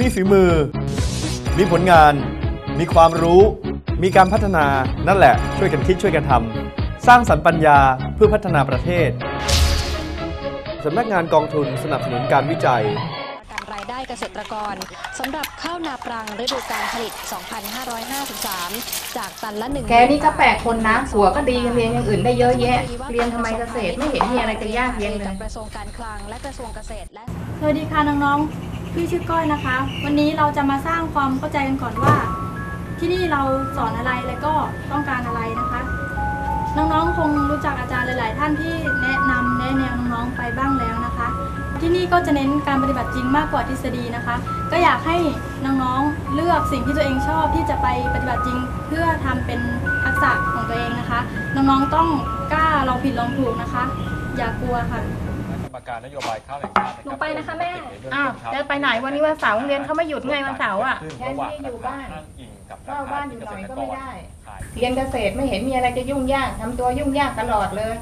มีฝีมือ มีผลงาน มีความรู้ มีการพัฒนา นั่นแหละ ช่วยกันคิดช่วยกันทำ สร้างสรรค์ปัญญาเพื่อพัฒนาประเทศ สำนักงานกองทุนสนับสนุนการวิจัย การรายได้เกษตรกรสำหรับข้าวนาปรังฤดูการผลิต 2553 จากตันละหนึ่งแกนี่ก็แปลกคนนะหัวก็ดีเรียนอย่างอื่นได้เยอะแยะ เรียนทำไมเกษตรไม่เห็นมีอะไรจะยากเย็นเลกับยกระทรวงการคลังและกระทรวงเกษตรและสวัสดีค่ะน้องๆ พี่ชื่อก้อยนะคะ วันนี้เราจะมาสร้างความเข้าใจกันก่อนว่า ที่นี่เราสอนอะไรและก็ต้องการอะไรนะคะ น้องๆคงรู้จักอาจารย์หลาย ๆ ท่านที่แนะนำแนะแนวน้องๆไปบ้างแล้วนะคะ ที่นี่ก็จะเน้นการปฏิบัติจริงมากกว่าทฤษฎีนะคะ ก็อยากให้น้องๆเลือกสิ่งที่ตัวเองชอบที่จะไปปฏิบัติจริง เพื่อทำเป็นทักษะของตัวเองนะคะ น้องๆต้องกล้าลองผิดลองถูกนะคะ อย่ากลัวค่ะ กรรมการนโยบายข้าวแหล่งชาติหนูไปนะคะแม่อ้าวจะไปไหนวันนี้วันเสาร์โรงเรียนเขาไม่หยุดไงวันเสาร์อะแทนที่อยู่บ้านเข้าบ้านอยู่หน่อยก็ไม่ได้เรียนเกษตรไม่เห็นมีอะไรจะยุ่งยากทำตัวยุ่งยากตลอดเลย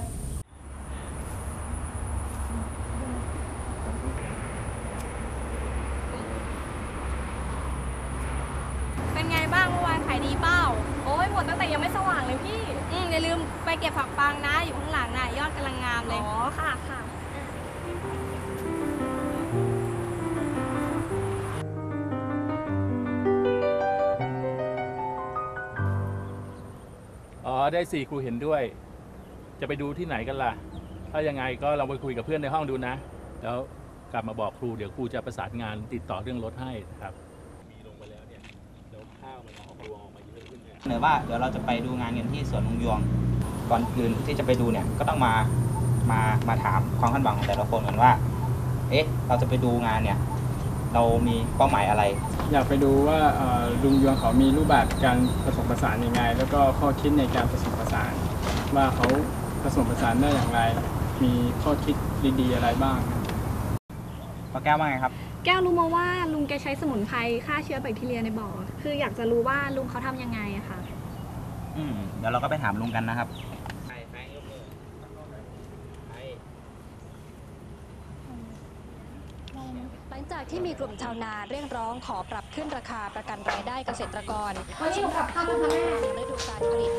ได้สี่ครูเห็นด้วย จะไปดูที่ไหนกันล่ะ ถ้ายังไงก็ลองไปคุยกับเพื่อนในห้องดูนะ แล้วกลับมาบอกครูเดี๋ยวครูจะประสานงานติดต่อเรื่องรถให้นะครับ มีลงไปแล้วเนี่ยเดี๋ยวข้าวมันออกรวงออกมาเยอะขึ้นเนี่ยเสนอว่าเดี๋ยวเราจะไปดูงานกันที่สวนลุงยวงก่อนอื่นที่จะไปดูเนี่ยก็ต้องมามามาถามความคาดหวังของแต่ละคนกันว่า เอ๊ะ เราจะไปดูงานเนี่ย เรามีเป้าหมายอะไร อยากไปดูว่าเอ่อลุงยวงเขามีรูปแบบการผสมผสานยังไง แล้วก็ข้อคิดในการผสมผสาน ว่าเขาผสมผสานได้อย่างไร มีข้อคิดดีๆอะไรบ้างพอแก้วว่าไงครับ แก้วรู้มาว่าลุงแกใช้สมุนไพรฆ่าเชื้อแบคทีเรียในบ่อ คืออยากจะรู้ว่าลุงเขาทำยังไงอะค่ะ อืมเดี๋ยวเราก็ไปถามลุงกันนะครับ หลัง จากที่มีกลุ่มชาวนาเรียกร้องขอปรับขึ้นราคาประกันรายได้เกษตรกรวันนี้หนูกลับค่ำแล้วค่ะแม่ฤดูการผลิต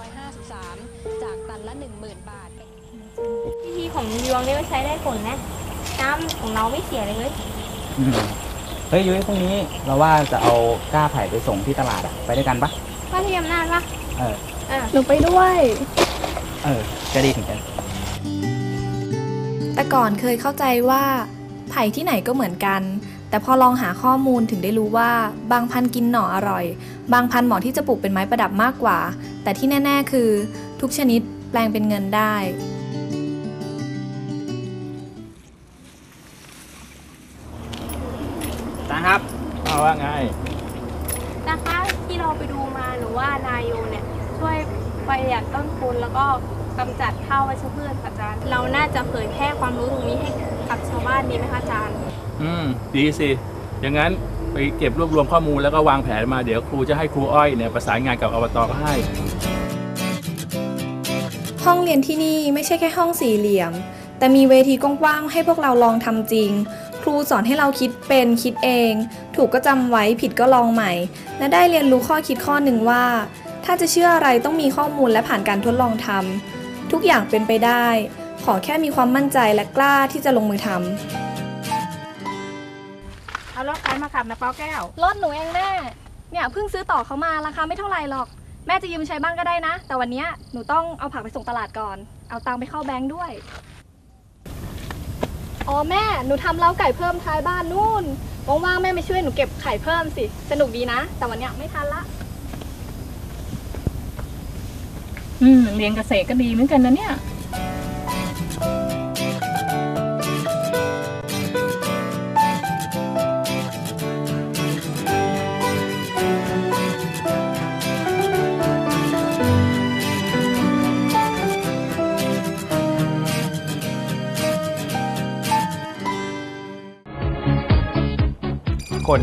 2553 จากตันละ 10,000 บาทวิธีของยวงนี่มันใช้ได้ผลนะ น้ำของเราไม่เสียเลยเว้ยเฮ้ยยุ้ยพรุ่งนี้เราว่าจะเอาก้าไผ่ไปส่งที่ตลาดอะไปด้วยกันปะว่าที่อำนาจปะเอออะหนูไปด้วย เออก็ดีถึงกันแต่ก่อนเคยเข้าใจว่าไผ่ที่ไหนก็เหมือนกัน แต่พอลองหาข้อมูลถึงได้รู้ว่า บางพันธุ์กินหน่ออร่อย บางพันธุ์เหมาะที่จะปลูกเป็นไม้ประดับมากกว่า แต่ที่แน่ ๆ คือ ทุกชนิดแปลงเป็นเงินได้นะครับเอาว่าไงนะคะที่เราไปดูมาหรือว่านายโยเนี่ยช่วยประหยัดต้นทุนแล้วก็กำจัดข้าววัชพืชค่ะอาจารย์ เราน่าจะเผยแพร่ความรู้ตรงนี้ให้กับชาวบ้านดีไหมคะอาจารย์ อืมดีสิอย่างนั้นไปเก็บรวบรวมข้อมูลแล้วก็วางแผนมาเดี๋ยวครูจะให้ครูอ้อยเนี่ยประสานงานกับอบตก็ให้ ห้องเรียนที่นี่ไม่ใช่แค่ห้องสี่เหลี่ยม แต่มีเวทีกว้างๆให้พวกเราลองทำจริง ครูสอนให้เราคิดเป็นคิดเอง ถูกก็จำไว้ผิดก็ลองใหม่ และได้เรียนรู้ข้อคิดข้อหนึ่งว่า ถ้าจะเชื่ออะไรต้องมีข้อมูลและผ่านการทดลองทำทุกอย่างเป็นไปได้ ขอแค่มีความมั่นใจและกล้าที่จะลงมือทำ เอารถใครมาขับนะเปาแก้ว รถหนูเองแม่ เนี่ยเพิ่งซื้อต่อเขามาราคาไม่เท่าไหร่หรอก แม่จะยืมใช้บ้างก็ได้นะ แต่วันเนี้ยหนูต้องเอาผักไปส่งตลาดก่อน เอาตังค์ไปเข้าแบงค์ด้วย อ๋อแม่หนูทำเล้าไก่เพิ่มท้ายบ้านนู่น ว่างๆแม่มาช่วยหนูเก็บไข่เพิ่มสิ สนุกดีนะ แต่วันเนี้ยไม่ทันละ อืมเรียนเกษตรก็ดีเหมือนกันนะเนี่ย คน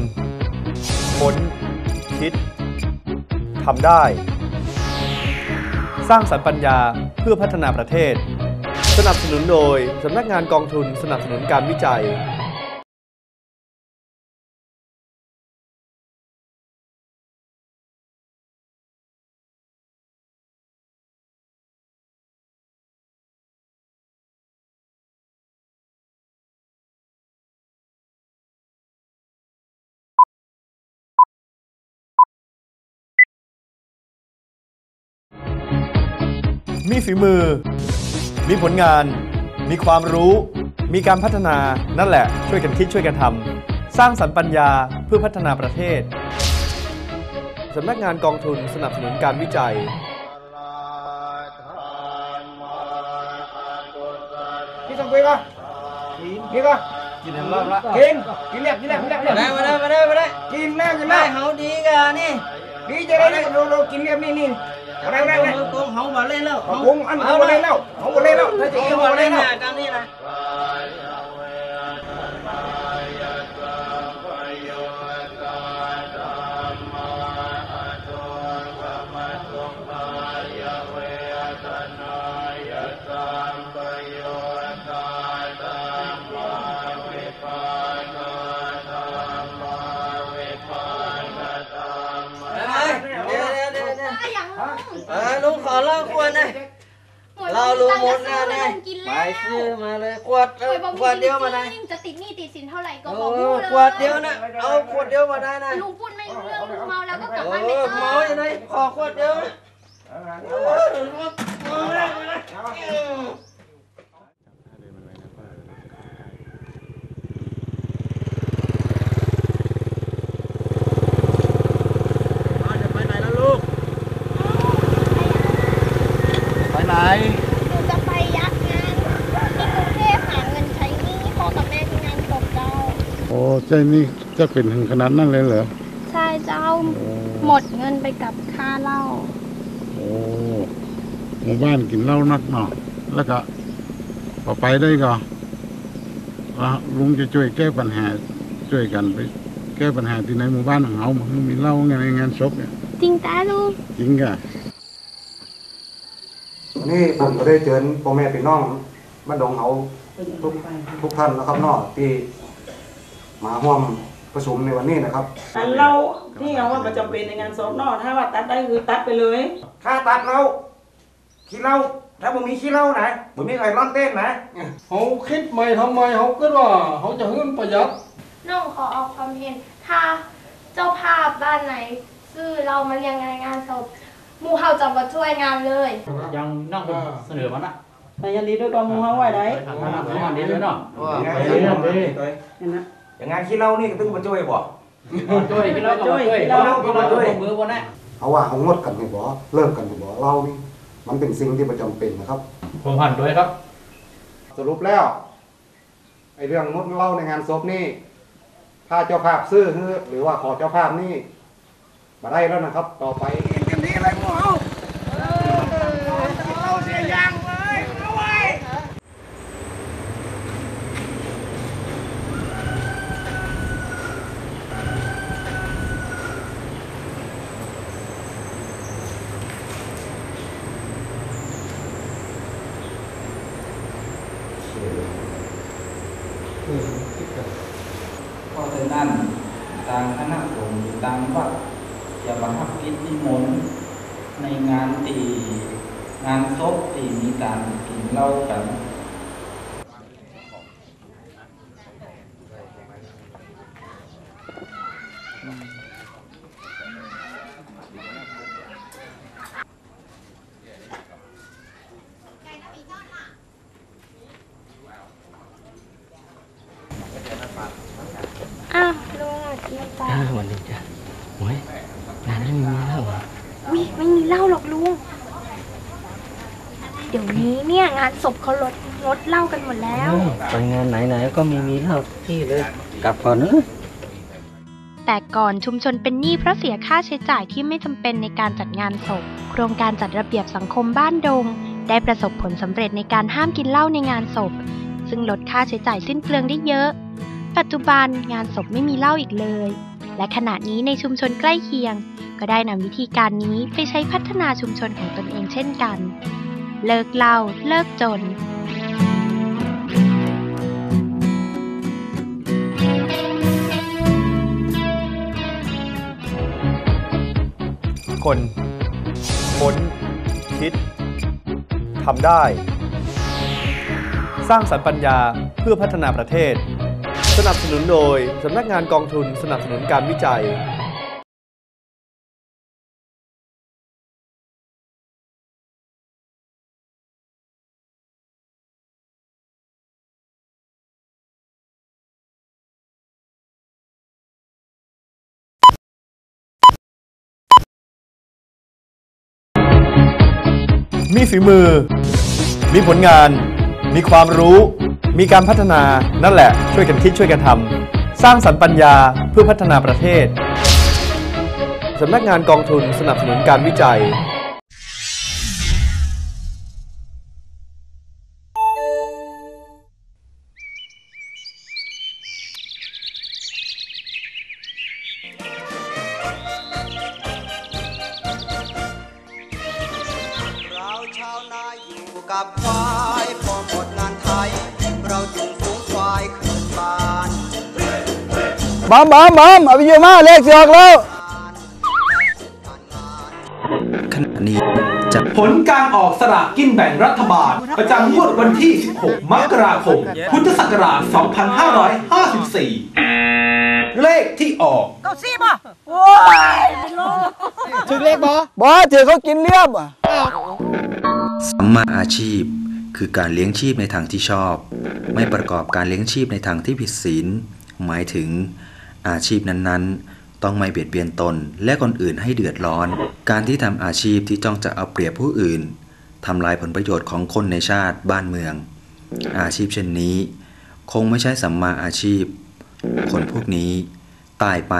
ค้นคิดทำได้ สร้างสรรค์ปัญญาเพื่อพัฒนาประเทศ สนับสนุนโดยสำนักงานกองทุนสนับสนุนการวิจัย มีฝีมือ มีผลงาน มีความรู้ มีการพัฒนา นั่นแหละ ช่วยกันคิดช่วยกันทำ สร้างสรรค์ปัญญาเพื่อพัฒนาประเทศ สำนักงานกองทุนสนับสนุนการวิจัย พี่ต้องคุยป่ะกินป่ะกินแหมรอบละกินกินเรียบกินเรียบกินเรียบมาได้มาได้มาได้มาได้กินแล้วกินแล้วเขาดีกันนี่ดีจะได้เราเรากินเรียบนี่นี่เอาได้ได้ได้กงเขามาเล่นแล้วเขากงอันเขามาเล่น แล้วเขามาเล่นแล้วถ้าจะเขาม เล่นแล้วกันนี่นะเออลุงขอเล่าขวดนะเราลุงหมดนะเนี่ยไปซื้อมาเลยขวดเออขวดเดียวมาได้จะติดหนี้ติดสินเท่าไหร่ก็เอบอกอพูดเลยขวดเดียวนะเอาขวดเดียวมาได้นะลุงพูดไม่รู้เรื่องลุงเมาแล้วก็กลับเอบ้านไม่อต้เมาองอย่างไรขอขวดเดียวนะเออเมาแล้วเออ ไปไหน หนูจะไปยักงานที่กรุงเทพหาเงินใช้หนี้พ่อกับแม่ที่งานศพเจ้า โอ้ ใจนี่จะเป็นถึงขนาดนั้นเลยเหรอ ใช่เจ้าหมดเงินไปกับค่าเหล้าโอ้หมู่บ้านกินเหล้านักเนาะแล้วก็พอไปได้ก็อะลุงจะช่วยแก้ปัญหาช่วยกันไป แก้ปัญหาที่ในหมู่บ้านของเรามันมีเหล้างานในงานศพเนี่ยจริงจ้าลูกจริงกะนี่ผมก็ได้เชิญพ่อแม่พี่น้องบ้านดงเขาทุกทุกท่านนะครับเนอกที่ มาร่วมประชุมในวันนี้นะครับอันเราที่เอาว่ามันจำเป็นในงานศพเนอกถ้าว่าตัดได้คือตัดไปเลยค่าตัดเราขี้เหล้าถ้าผมมีขี้เหล้าไหนผมมีใครร้อนเต้นไหนเขาคิดใหม่ทำไมเขาคิดว่าเขาจะเงินประหยัด น้องขอออกความเห็น ถ้าเจ้าภาพบ้านไหน ซื้อเรามาเรียงงานงานศพหมู่เฮาจะมาช่วยงานเลย ยังน้องเสนอมานะแต่ยันดีด้วยกองมูเฮาไว้ได้ ทางนั้นทางนี้ด้วยเนาะ อย่างงานขี้เหล้านี่ก็ต้องมาช่วยบ่ ช่วยพี่น้องก็มาช่วยพี่น้องก็มาช่วยมือบนน่ะเอาว่าเขางดกันให้บ่เลิกกันให้บ่เหล้านี่มันเป็นสิ่งที่ประจำเป็นนะครับ ผมผ่านด้วยครับ สรุปแล้วไอ้เรื่องงดเหล้าในงานศพนี่ถ้าเจ้าภาพซื้อฮือหรือว่าขอเจ้าภาพนี่มาได้แล้วนะครับ ต่อไปกันนี้อะไรพวกเขาเราเสียยางเลยเอาไว้ เพราะฉะนั้นทางคณะสงฆ์หรือทางวัดจะบังคับกิจนิมนต์ในงานตีงานศพที่มีการกินเหล้ากัน อ้าวลุงอะกินจ้า วันนี้จ้ะโอ้ยงานไม่มีแล้วเหรอ วิไม่มีเหล้าหรอกลุง เดี๋ยวนี้เนี่ยงานศพเขาลดลด เหล้ากันหมดแล้ว ไปงานไหนๆก็มีมีเหล้าที่เลย กลับก่อนเนอะแต่ก่อนชุมชนเป็นหนี้เพราะเสียค่าใช้จ่ายที่ไม่จำเป็นในการจัดงานศพ โครงการจัดระเบียบสังคมบ้านดง ได้ประสบผลสำเร็จในการห้ามกินเหล้าในงานศพ ซึ่งลดค่าใช้จ่ายสิ้นเปลืองได้เยอะ ปัจจุบันงานศพไม่มีเหล้าอีกเลย และขณะนี้ในชุมชนใกล้เคียง ก็ได้นำวิธีการนี้ไปใช้พัฒนาชุมชนของตนเองเช่นกัน เลิกเหล้าเลิกจน คนค้นคิดทำได้ สร้างสรรค์ปัญญาเพื่อพัฒนาประเทศ สนับสนุนโดยสำนักงานกองทุนสนับสนุนการวิจัย มีฝีมือ มีผลงาน มีความรู้ มีการพัฒนา นั่นแหละ ช่วยกันคิดช่วยกันทำ สร้างสรรค์ปัญญาเพื่อพัฒนาประเทศ สำนักงานกองทุนสนับสนุนการวิจัย กับควายพอหมดงานไทย เราจึงฝูงควายคืนบ้านบอมบอมบอมเอาไปเยอะมากเลขสิออกแล้ว ขณะนี้จะผลการออกสลากกินแบ่งรัฐบาล ประจำงวดวันที่ 16 มกราคม พุทธศักราช 2554 เลขที่ออก เก้าซี่ป่ะโอ้ยเป็นโล ถึงเลขบอบอถือเขากินเลี่ยมอะ สัมมาอาชีพ คือการเลี้ยงชีพในทางที่ชอบ ไม่ประกอบการเลี้ยงชีพในทางที่ผิดศีล หมายถึง อาชีพนั้นๆ ต้องไม่เบียดเบียนตนและคนอื่นให้เดือดร้อน การที่ทำอาชีพที่จ้องจะเอาเปรียบผู้อื่นทำลายผลประโยชน์ของคนในชาติบ้านเมือง อาชีพเช่นนี้ คงไม่ใช่สัมมาอาชีพ คนพวกนี้ ตายไป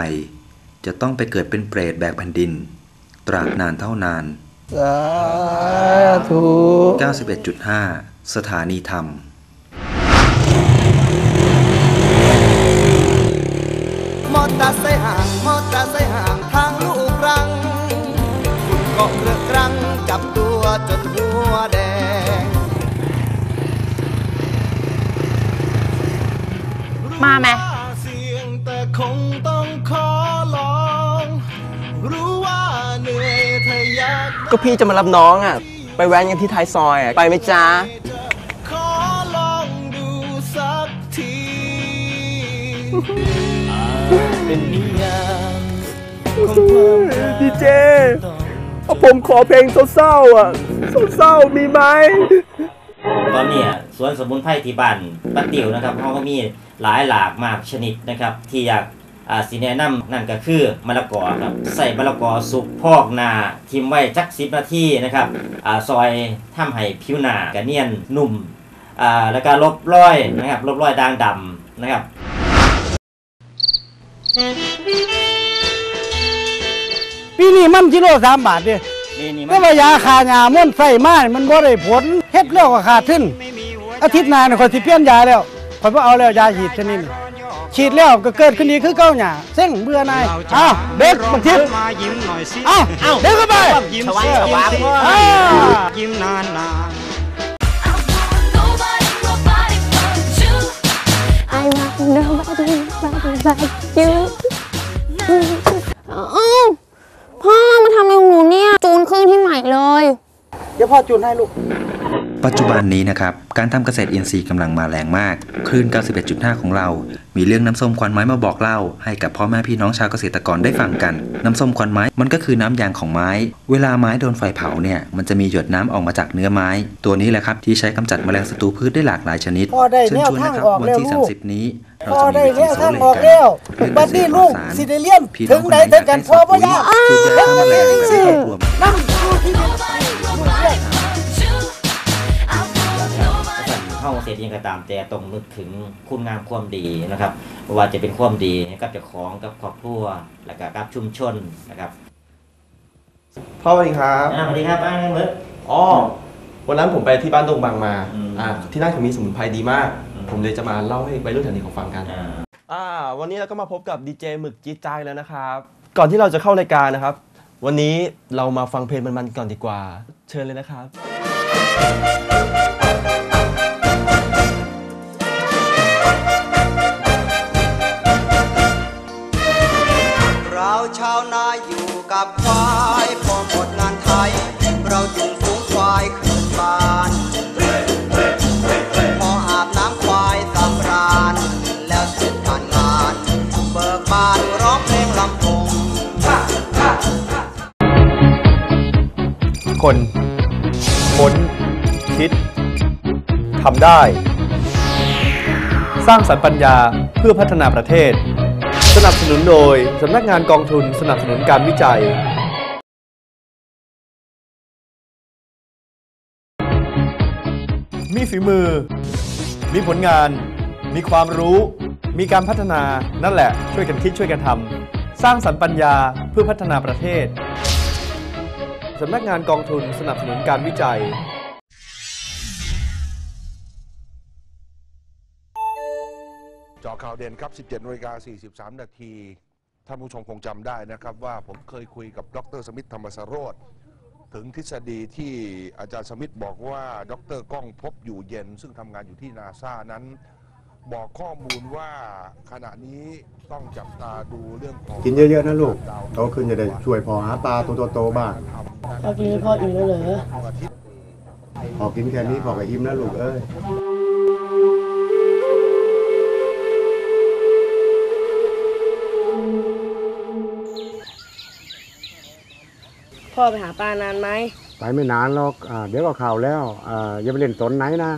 จะต้องไปเกิดเป็นเปรตแบกแผ่นดิน ตราบนานเท่านาน สาธุ 91.5 สถานีธรรม มอเตอร์ไซค์ห่าง มอเตอร์ไซค์ห่าง ทางลูกรังฝุ่นเกาะเครือกรัง จับตัวจนหัวแดง มาไหม กก็พี่จะมารับน้องอะ ไปแว้นกันที่ท้ายซอยอะ ไปไหมจ้าขอลองดูสักทีเป็นนิยามดีเจเอาผมขอเพลงเศร้าๆอะ เศร้าๆมีไหม ตอนเนี้ยสวนสมุนไพรที่บ้านป้าติ๋วนะครับเขาก็มีหลายหลากมากชนิดนะครับ ที่อยาก อ่าสิแนะนำนั่นก็คือมะละกอครับใส่มะละกอสุกพอกหนาทิมไว้จักสิบนาทีนะครับอ่าซอยทำให้ผิวหนากระเนียนนุ่มอ่าแล้วก็ลบรอยนะครับลบรอยด่างดำนะครับปีนี้มันกิโลสามบาทเด้แต่ว่ายาคาหยาม่วนใส่มานี่มันบ่ได้ผลเฮ็ดแล้วก็ขาดทุนอาทิตย์หน้านี่ข่อยสิเปลี่ยนยาแล้วข่อยบ่เอาแล้วยาฉีดชนิดนี้ ฉีดแล้วก็เกิดขึ้นอีกคือเก่าหยาเซ็งเบื่อนายอ้าวเด็กบันทิพย์อ้าวเด็กเข้าไปยิ้มสว่างๆอ่ายิ้มนานนาน I want nobody nobody like you อ้าวพ่อมาทำอะไรของหนูเนี่ย จูนเครื่องที่ใหม่เลย เดี๋ยวพ่อจูนให้ลูก ปัจจุบันนี้นะครับ การทำเกษตรอินทรีย์กำลังมาแรงมาก คลื่น 91.5 ของเรา มีเรื่องน้ำส้มควันไม้มาบอกเล่า ให้กับพ่อแม่พี่น้องชาวเกษตรกรได้ฟังกัน น้ำส้มควันไม้มันก็คือน้ำยางของไม้ เวลาไม้โดนไฟเผาเนี่ย มันจะมีหยดน้ำออกมาจากเนื้อไม้ ตัวนี้แหละครับที่ใช้กำจัดแมลงศัตรูพืชได้หลากหลายชนิดพ่อได้เชิญแนวชวนทางนะครับออกวันแล้วที่ลูก30นี้เราพ่อจะมีได้เวแนแนทีวโซทางเลออกกัแล้วเรื่องบัดเกษนี้ตรลูกสารสิได้เรียนพี่ถึน้องงคนไหนไหนถึงอกัยานกพ่อบ่ยากสูตรยาฆ่าแมลงแบบครอบครัวนั่งครูที่เรียน เข้าเกษตรยังก็ตามแต่ต้องนึกถึงคุณงามความดีนะครับว่าจะเป็นความดีให้กับเจ้าของกับครอบครัวและก็กับชุมชนนะครับพ่อสวัสดีครับอ่าสวัสดีครับบ้านเมื่ออ๋อวันนั้นผมไปที่บ้านดงบางมาอ่าที่นั่นเขามีสมุนไพรดีมาก ผมเลยจะมาเล่าให้วัยรุ่นแถวนี้เขาฟังกันอ่าวันนี้เราก็มาพบกับดีเจหมึกจี๊ดจ้ายแล้วนะครับ ก่อนที่เราจะเข้ารายการนะครับ วันนี้เรามาฟังเพลงมันๆก่อนดีกว่า เชิญเลยนะครับ ได้ สร้างสรรค์ปัญญาเพื่อพัฒนาประเทศ สนับสนุนโดยสำนักงานกองทุนสนับสนุนการวิจัยมีฝีมือ มีผลงาน มีความรู้ มีการพัฒนา นั่นแหละ ช่วยกันคิดช่วยกันทำ สร้างสรรค์ปัญญาเพื่อพัฒนาประเทศ สำนักงานกองทุนสนับสนุนการวิจัยาะข่าวเด่นครับ 17นาฬิกา43 นาที ท่านผู้ชมคงจำได้นะครับว่าผมเคยคุยกับดรสมิทธธรรมสโรธถึงทฤษฎีที่อาจารย์สมิทธบอกว่าดรก้องพบอยู่เย็น ซึ่งทำงานอยู่ที่นาซานั้น บอกข้อมูลว่าขณะนี้ต้องจับตาดูเรื่องของกินเยอะๆนะลูกโตขึ้นจะได้ช่วยพอหาปลาตัวโตๆบ้างพอกินพออิ่มแล้วเหรอพอกินแค่นี้พอกับอิ่มนะลูกเอ้ย พ่อไปหาปลานานไหมไปไม่นานหรอกอ่าเดี๋ยวก็ข่าวแล้วอ่าอย่าไปเล่นสนไหนนะ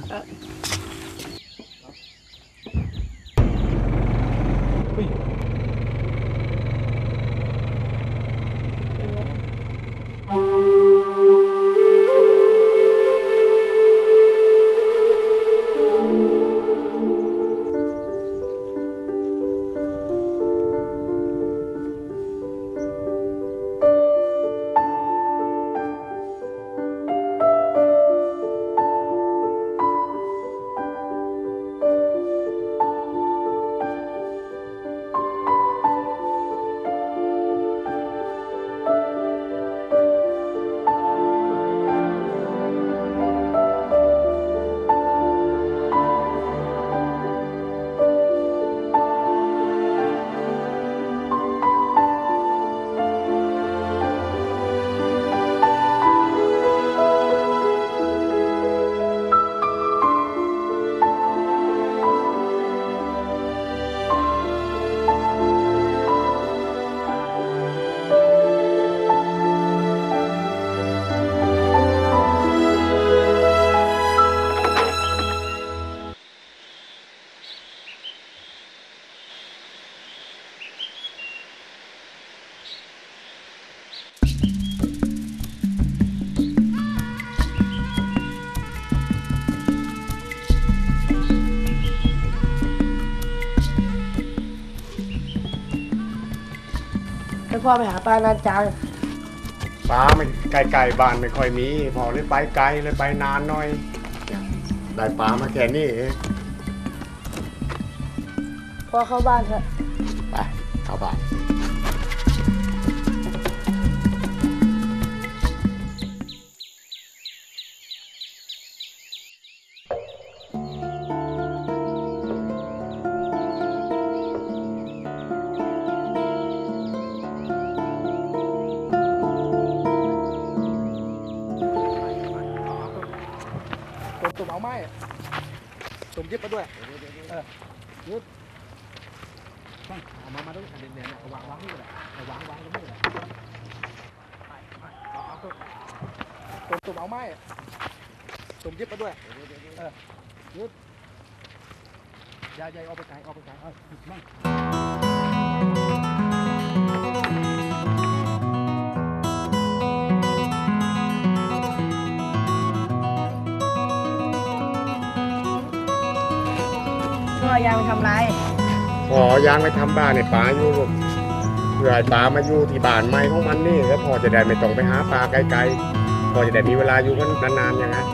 พ่อไปหาปลานานจังปลาไม่ไกลๆบ้านไม่ค่อยมี พอเลยไปไกลเลยไปนานหน่อย ได้ปลามาแค่นี้เองพ่อเข้าบ้านเถอะไปเข้าบ้าน ตุ่มตุ่มเอาไม้ตุ่มยิบมาด้วยเออยึดเอามามาด้วยอันเด่นๆเอาวางวางนี่แหละเอาวางวางตรงนี้แหละเอาเอาตุ่มตุ่มตุ่มเอาไม้ตุ่มยิบมาด้วยเออยึดอย่าอย่าเอาไปไกลเอาไปไกลเอาหยุดมั่ง พ่อยางไปทำไรพอยางไปทำบ้านในป่าอยู่ลูกเพื่อให้ป่ามาอยู่ที่บ้านใหม่ของมันนี่แล้วพอจะได้ไม่ต้องไปหาปลาไกลๆพอจะได้มีเวลาอยู่กันนานๆอย่างนั้น